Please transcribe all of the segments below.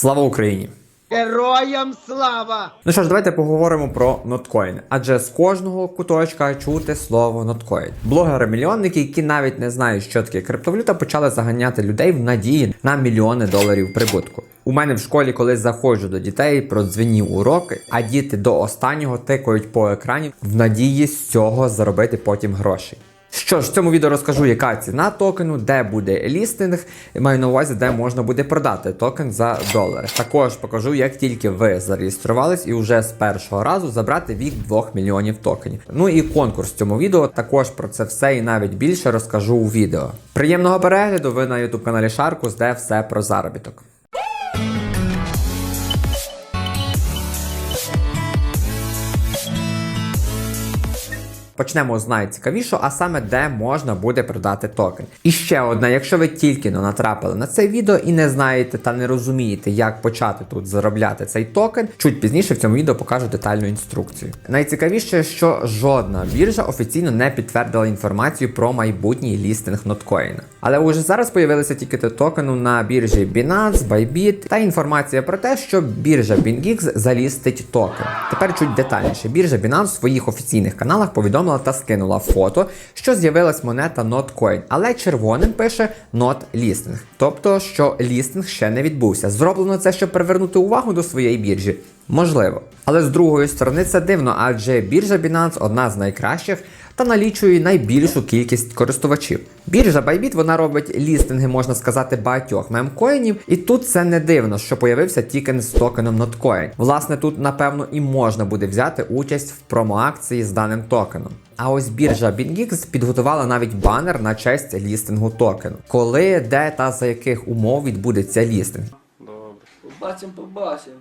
Слава Україні! Героям слава! Ну що ж, давайте поговоримо про ноткоїни. Адже з кожного куточка чути слово ноткоін. Блогери-мільйонники, які навіть не знають, що таке криптовалюта, почали заганяти людей в надії на мільйони доларів прибутку. У мене в школі, коли заходжу до дітей, продзвенів уроки, а діти до останнього тикають по екрані в надії з цього заробити потім грошей. Що ж, в цьому відео розкажу, яка ціна токену, де буде лістинг, маю на увазі, де можна буде продати токен за долари. Також покажу, як тільки ви зареєструвались і вже з першого разу забрати від 2 мільйонів токенів. Ну і конкурс в цьому відео. Також про це все і навіть більше розкажу у відео. Приємного перегляду! Ви на YouTube каналі Шаркус, де все про заробіток. Почнемо з найцікавішого, а саме де можна буде продати токен. І ще одне, якщо ви тільки но натрапили на це відео і не знаєте та не розумієте, як почати тут заробляти цей токен, чуть пізніше в цьому відео покажу детальну інструкцію. Найцікавіше, що жодна біржа офіційно не підтвердила інформацію про майбутній лістинг ноткоїна. Але уже зараз появилися тікети токену на біржі Binance, Bybit та інформація про те, що біржа BingX залістить токен. Тепер чуть детальніше. Біржа Binance в своїх офіційних каналах повідомила та скинула фото, що з'явилась монета NotCoin, але червоним пише Not Listing, тобто що лістинг ще не відбувся. Зроблено це, щоб привернути увагу до своєї біржі. Можливо. Але з другої сторони це дивно, адже біржа Binance одна з найкращих та налічує найбільшу кількість користувачів. Біржа Bybit вона робить лістинги, можна сказати, багатьох мемкоїнів, і тут це не дивно, що появився тікен з токеном Notcoin. Власне, тут напевно і можна буде взяти участь в промоакції з даним токеном. А ось біржа BingX підготувала навіть банер на честь лістингу токену. Коли, де та за яких умов відбудеться лістинг. Побачимо, побачимо.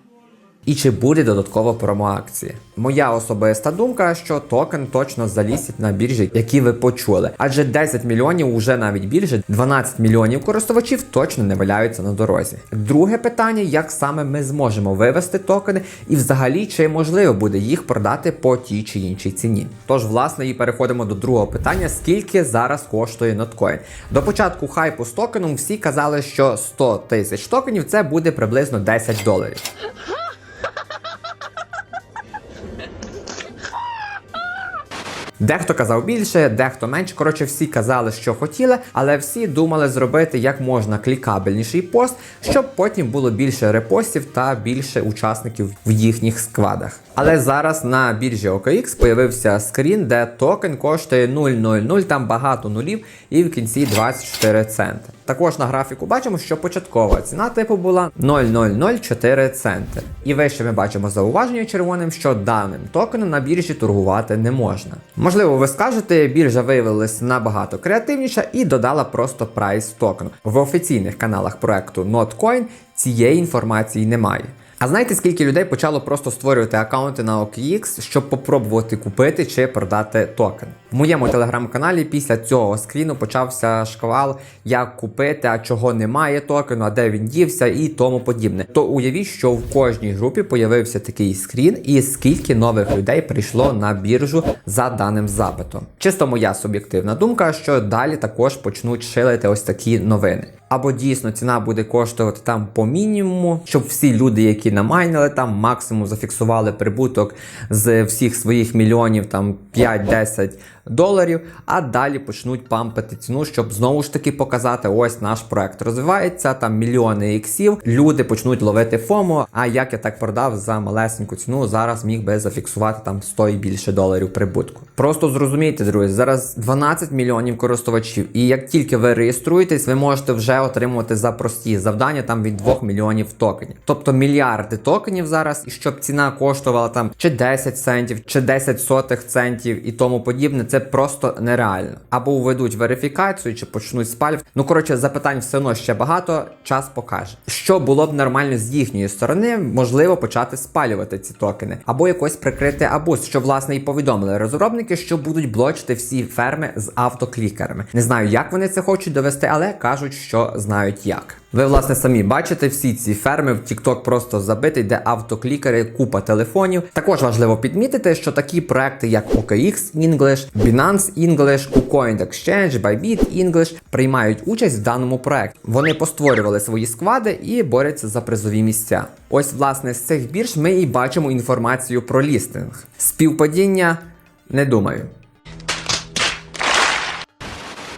І чи буде додаткова промоакція? Моя особиста думка, що токен точно залісить на біржі, які ви почули. Адже 10 мільйонів уже навіть більше, 12 мільйонів користувачів точно не валяються на дорозі. Друге питання: як саме ми зможемо вивести токени, і взагалі чи можливо буде їх продати по тій чи іншій ціні? Тож, власне, і переходимо до другого питання: скільки зараз коштує ноткоін? До початку хайпу з токеном всі казали, що 100 тисяч токенів це буде приблизно 10 доларів. Дехто казав більше, дехто менше. Коротше, всі казали, що хотіли, але всі думали зробити як можна клікабельніший пост, щоб потім було більше репостів та більше учасників в їхніх складах. Але зараз на біржі OKX появився скрін, де токен коштує 0,00, там багато нулів, і в кінці 24 центи. Також на графіку бачимо, що початкова ціна типу була 0,004 центи. І вище ми бачимо зауваження червоним, що даним токеном на біржі торгувати не можна. Можливо, ви скажете, біржа виявилася набагато креативніша і додала просто прайс токен. В офіційних каналах проекту NotCoin цієї інформації немає. А знаєте, скільки людей почало просто створювати аккаунти на OKX, щоб попробувати купити чи продати токен? В моєму телеграм-каналі після цього скріну почався шквал, як купити, а чого немає токену, а де він дівся і тому подібне. То уявіть, що в кожній групі появився такий скрін, і скільки нових людей прийшло на біржу за даним запитом. Чисто моя суб'єктивна думка, що далі також почнуть шилити ось такі новини. Або дійсно ціна буде коштувати там по мінімуму, щоб всі люди, які намайнили там, максимум зафіксували прибуток з всіх своїх мільйонів, там 5-10 доларів, а далі почнуть пампити ціну, щоб знову ж таки показати, ось наш проект розвивається, там мільйони іксів, люди почнуть ловити ФОМО. А як я так продав за малесеньку ціну, зараз міг би зафіксувати там 100 і більше доларів прибутку. Просто зрозумійте, друзі, зараз 12 мільйонів користувачів, і як тільки ви реєструєтесь, ви можете вже отримувати за прості завдання там від 2 мільйонів токенів. Тобто мільярди токенів зараз, і щоб ціна коштувала там чи 10 центів, чи 10 сотих центів і тому подібне, це просто нереально. Або введуть верифікацію, чи почнуть спалювати. Ну коротше, запитань все одно ще багато. Час покаже. Що було б нормально з їхньої сторони, можливо, почати спалювати ці токени, або якось прикрити абуз, що власне і повідомили розробники, що будуть блочити всі ферми з автоклікерами. Не знаю, як вони це хочуть довести, але кажуть, що знають як. Ви, власне, самі бачите всі ці ферми в TikTok просто забитий, де автоклікери, купа телефонів. Також важливо підмітити, що такі проекти, як OKX English, Binance English, KuCoin Exchange, Bybit English приймають участь в даному проекті. Вони постворювали свої склади і борються за призові місця. Ось, власне, з цих бірж ми і бачимо інформацію про лістинг. Співпадіння не думаю.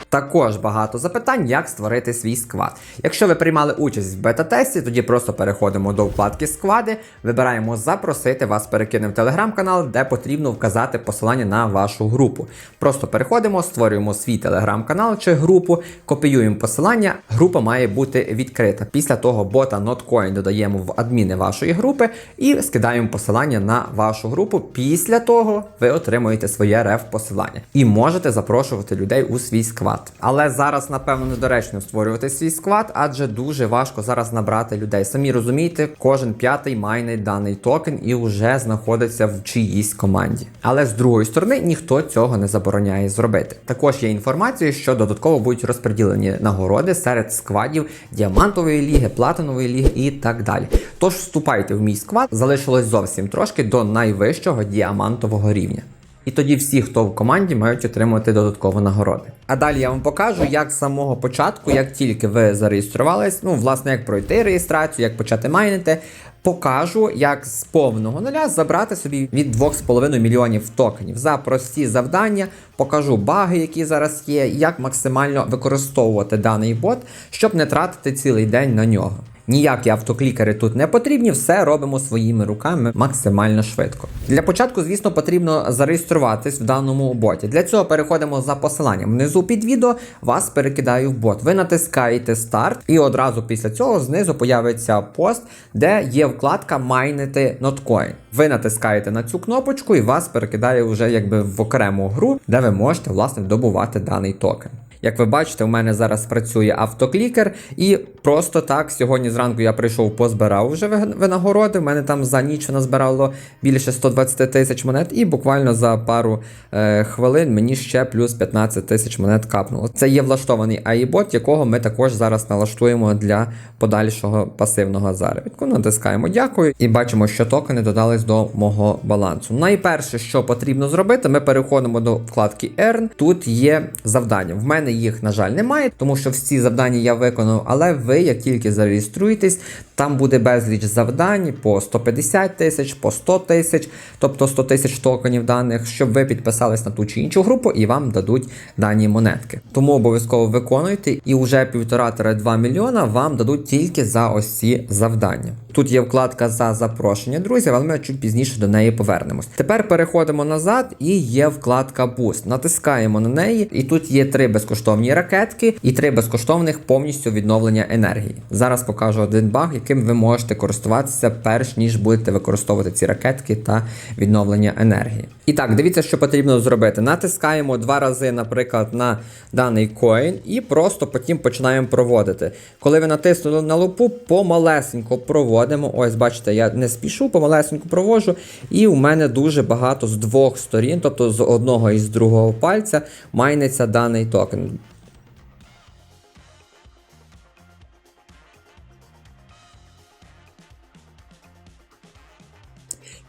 Також багато запитань, як створити свій сквад. Якщо ви приймали участь в бета-тесті, тоді просто переходимо до вкладки склади, вибираємо запросити вас перекине в телеграм-канал, де потрібно вказати посилання на вашу групу. Просто переходимо, створюємо свій телеграм-канал чи групу, копіюємо посилання. Група має бути відкрита. Після того бота NotCoin додаємо в адміни вашої групи і скидаємо посилання на вашу групу. Після того ви отримуєте своє реф посилання і можете запрошувати людей у свій сквад. Але зараз, напевно, недоречно створювати свій склад, адже дуже важко зараз набрати людей. Самі розумієте, кожен п'ятий майнить даний токен і вже знаходиться в чиїсь команді. Але з другої сторони ніхто цього не забороняє зробити. Також є інформація, що додатково будуть розподілені нагороди серед складів діамантової ліги, платинової ліги і так далі. Тож вступайте в мій склад, залишилось зовсім трошки до найвищого діамантового рівня. І тоді всі, хто в команді, мають отримувати додаткові нагороди. А далі я вам покажу, як з самого початку, як тільки ви зареєструвались, ну, власне, як пройти реєстрацію, як почати майнити. Покажу, як з повного нуля забрати собі від 2,5 мільйонів токенів за прості завдання. Покажу баги, які зараз є, як максимально використовувати даний бот, щоб не тратити цілий день на нього. Ніякі автоклікери тут не потрібні, все робимо своїми руками максимально швидко. Для початку, звісно, потрібно зареєструватись в даному боті. Для цього переходимо за посиланням. Внизу під відео вас перекидаю в бот. Ви натискаєте старт, і одразу після цього знизу появиться пост, де є вкладка майнити ноткоін. Ви натискаєте на цю кнопочку і вас перекидає вже якби в окрему гру, де ви можете власне добувати даний токен. Як ви бачите, у мене зараз працює автоклікер, і просто так сьогодні зранку я прийшов, позбирав вже винагороди. У мене там за ніч назбирало більше 120 тисяч монет, і буквально за пару е, хвилин мені ще плюс 15 тисяч монет капнуло. Це є влаштований AI-бот, якого ми також зараз налаштуємо для подальшого пасивного заробітку. Натискаємо дякую і бачимо, що токени додались до мого балансу. Найперше, що потрібно зробити, ми переходимо до вкладки Earn. Тут є завдання. В мене їх, на жаль, немає, тому що всі завдання я виконав, але ви, як тільки зареєструєтесь, там буде безліч завдань по 150 тисяч, по 100 тисяч, тобто 100 тисяч токенів даних, щоб ви підписались на ту чи іншу групу і вам дадуть дані монетки. Тому обов'язково виконуйте, і вже 1,5-2 мільйона вам дадуть тільки за ось ці завдання. Тут є вкладка за запрошення друзів, але ми чуть пізніше до неї повернемось. Тепер переходимо назад і є вкладка Boost. Натискаємо на неї, і тут є три безкоштовні ракетки і три безкоштовних повністю відновлення енергії. Зараз покажу один баг, яким ви можете користуватися перш ніж будете використовувати ці ракетки та відновлення енергії. І так, дивіться, що потрібно зробити. Натискаємо два рази, наприклад, на даний коін, і просто потім починаємо проводити. Коли ви натиснули на лупу, помалесенько проводимо. Ось, бачите, я не спішу, помалесенько проводжу, і у мене дуже багато з двох сторін, тобто з одного і з другого пальця, майниться даний токен.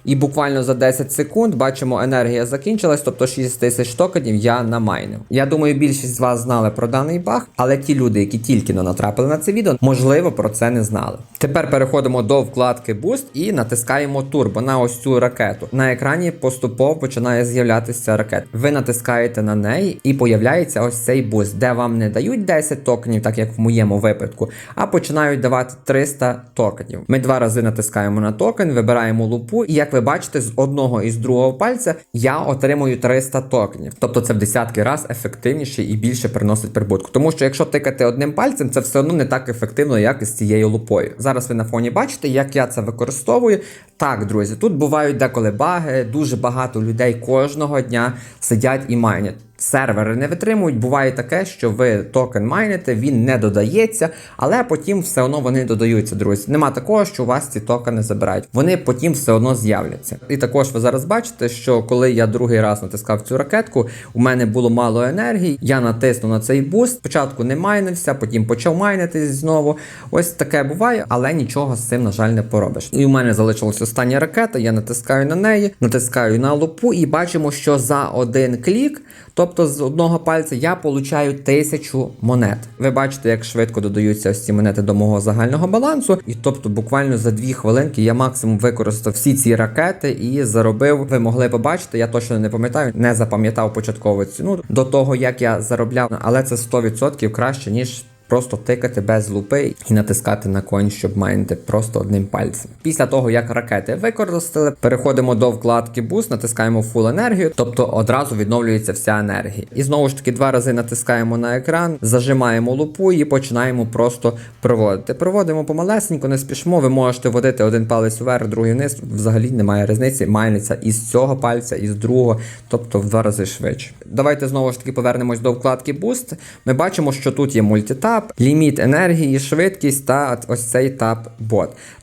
І буквально за 10 секунд бачимо, енергія закінчилась, тобто 6 тисяч токенів я намайнив. Я думаю, більшість з вас знали про даний баг, але ті люди, які тільки но натрапили на це відео, можливо, про це не знали. Тепер переходимо до вкладки Boost і натискаємо турбо на ось цю ракету. На екрані поступово починає з'являтися ракета. Ви натискаєте на неї і появляється ось цей буст, де вам не дають 10 токенів, так як в моєму випадку, а починають давати 300 токенів. Ми два рази натискаємо на токен, вибираємо лупу, і як ви бачите, з одного і з другого пальця я отримую 300 токенів. Тобто це в десятки раз ефективніше і більше приносить прибутку. Тому що якщо тикати одним пальцем, це все одно не так ефективно, як з цією лупою. Зараз ви на фоні бачите, як я це використовую. Так, друзі, тут бувають деколи баги, дуже багато людей кожного дня сидять і майнять. Сервери не витримують. Буває таке, що ви токен майните, він не додається, але потім все одно вони додаються, друзі. Нема такого, що у вас ці токени забирають. Вони потім все одно з'являться. І також ви зараз бачите, що коли я другий раз натискав цю ракетку, у мене було мало енергії. Я натиснув на цей буст. Спочатку не майнився, потім почав майнитись знову. Ось таке буває, але нічого з цим, на жаль, не поробиш. І у мене залишилась остання ракета. Я натискаю на неї, натискаю на лупу і бачимо, що за один клік. Тобто з одного пальця я получаю тисячу монет. Ви бачите, як швидко додаються ось ці монети до мого загального балансу. І тобто, буквально за дві хвилинки я максимум використав всі ці ракети і заробив. Ви могли побачити, я точно не пам'ятаю, не запам'ятав початкову ціну до того, як я заробляв, але це 100% краще ніж. Просто тикати без лупи і натискати на конь, щоб майнити просто одним пальцем. Після того, як ракети використали, переходимо до вкладки Boost, натискаємо Full енергію, тобто одразу відновлюється вся енергія. І знову ж таки два рази натискаємо на екран, зажимаємо лупу і починаємо просто проводити. Проводимо помалесенько, не спішимо. Ви можете водити один палець вверх, другий вниз. Взагалі немає різниці. Майниться із цього пальця, із другого, тобто в два рази швидше. Давайте знову ж таки повернемось до вкладки Boost. Ми бачимо, що тут є мультитап, ліміт енергії, швидкість та ось цей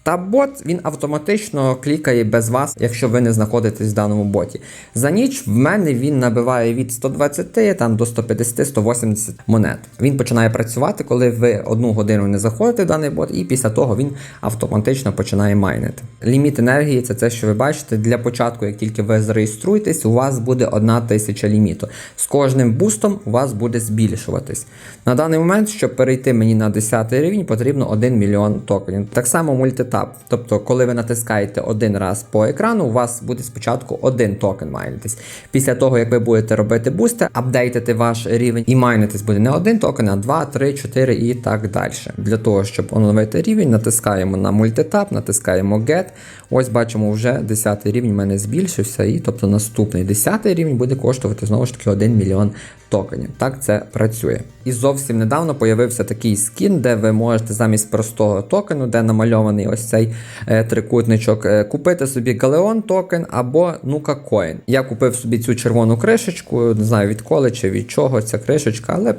тап-бот. Тап-бот він автоматично клікає без вас, якщо ви не знаходитесь в даному боті. За ніч в мене він набиває від 120 там, до 150-180 монет. Він починає працювати, коли ви одну годину не заходите в даний бот, і після того він автоматично починає майнити. Ліміт енергії це те, що ви бачите. Для початку, як тільки ви зареєструєтесь, у вас буде 1000 ліміту. З кожним бустом у вас буде збільшуватись. На даний момент, щоб перейти мені на 10 рівень, потрібно 1 мільйон токенів. Так само мультитап. Тобто, коли ви натискаєте один раз по екрану, у вас буде спочатку один токен майнитись. Після того, як ви будете робити бусти, апдейтити ваш рівень і майнитись буде не один токен, а 2, 3, 4 і так далі. Для того, щоб оновити рівень, натискаємо на мультитап, натискаємо Get. Ось бачимо, вже 10 рівень в мене збільшився, і тобто наступний 10 рівень буде коштувати знову ж таки 1 мільйон токенів. Так це працює. І зовсім недавно появився такий скін, де ви можете замість простого токену, де намальований ось цей е, трикутничок, е, купити собі Галеон токен або Нука Коін. Я купив собі цю червону кришечку, не знаю відколи чи від чого ця кришечка, але.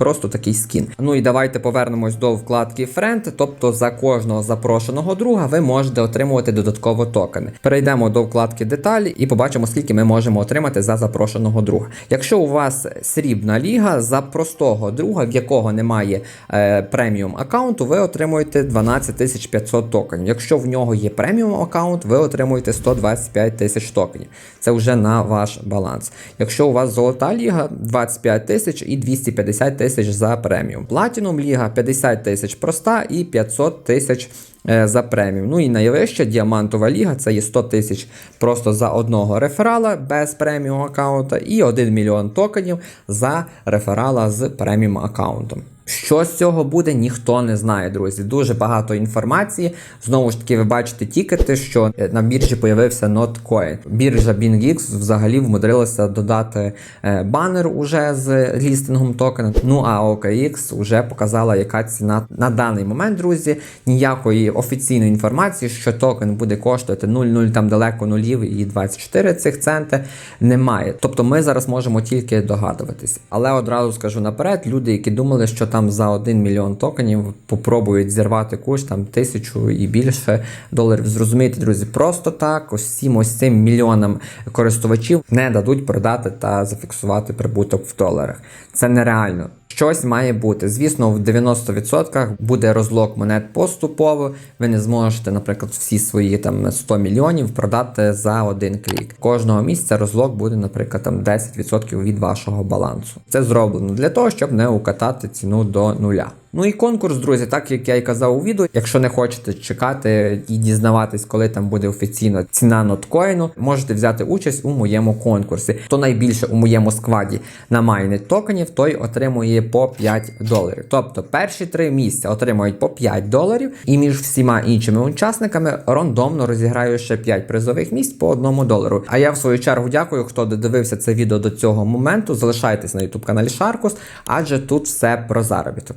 Просто такий скін. Ну і давайте повернемось до вкладки Friend, тобто за кожного запрошеного друга ви можете отримувати додатково токени. Перейдемо до вкладки деталі і побачимо, скільки ми можемо отримати за запрошеного друга. Якщо у вас срібна ліга за простого друга, в якого немає е, преміум аккаунту, ви отримуєте 12 500 токенів. Якщо в нього є преміум аккаунт, ви отримуєте 125 тисяч токенів. Це вже на ваш баланс. Якщо у вас золота ліга 25 тисяч і 250 тисяч за преміум. Платінум ліга 50 тисяч проста і 500 тисяч е, за преміум. Ну і найвища діамантова ліга це є 100 тисяч просто за одного реферала без преміум аккаунта і 1 мільйон токенів за реферала з преміум аккаунтом. Що з цього буде, ніхто не знає, друзі. Дуже багато інформації. Знову ж таки, ви бачите тікети, що е, на біржі появився NotCoin. Біржа BingX взагалі вмудрилася додати е, банер уже з лістингом токена. Ну а OKX вже показала, яка ціна на даний момент, друзі. Ніякої офіційної інформації, що токен буде коштувати 0,0 там далеко нулів і 24 цих центи. Немає. Тобто ми зараз можемо тільки догадуватись. Але одразу скажу наперед, люди, які думали, що там за 1 мільйон токенів попробують зірвати курс там тисячу і більше доларів. Зрозумійте, друзі, просто так ось цим ось цим мільйонам користувачів не дадуть продати та зафіксувати прибуток в доларах. Це нереально. Щось має бути. Звісно, в 90% буде розлог монет поступово. Ви не зможете, наприклад, всі свої там 100 мільйонів продати за один клік. Кожного місяця розлог буде, наприклад, там 10% від вашого балансу. Це зроблено для того, щоб не укатати ціну до нуля. Ну і конкурс, друзі, так як я і казав у відео. Якщо не хочете чекати і дізнаватись, коли там буде офіційно ціна ноткоїну, можете взяти участь у моєму конкурсі. Хто найбільше у моєму складі намайнить токенів, той отримує по 5 доларів. Тобто перші три місця отримують по 5 доларів, і між всіма іншими учасниками рандомно розіграю ще 5 призових місць по 1 долару. А я в свою чергу дякую, хто додивився це відео до цього моменту. Залишайтесь на YouTube каналі Шаркус, адже тут все про заробіток.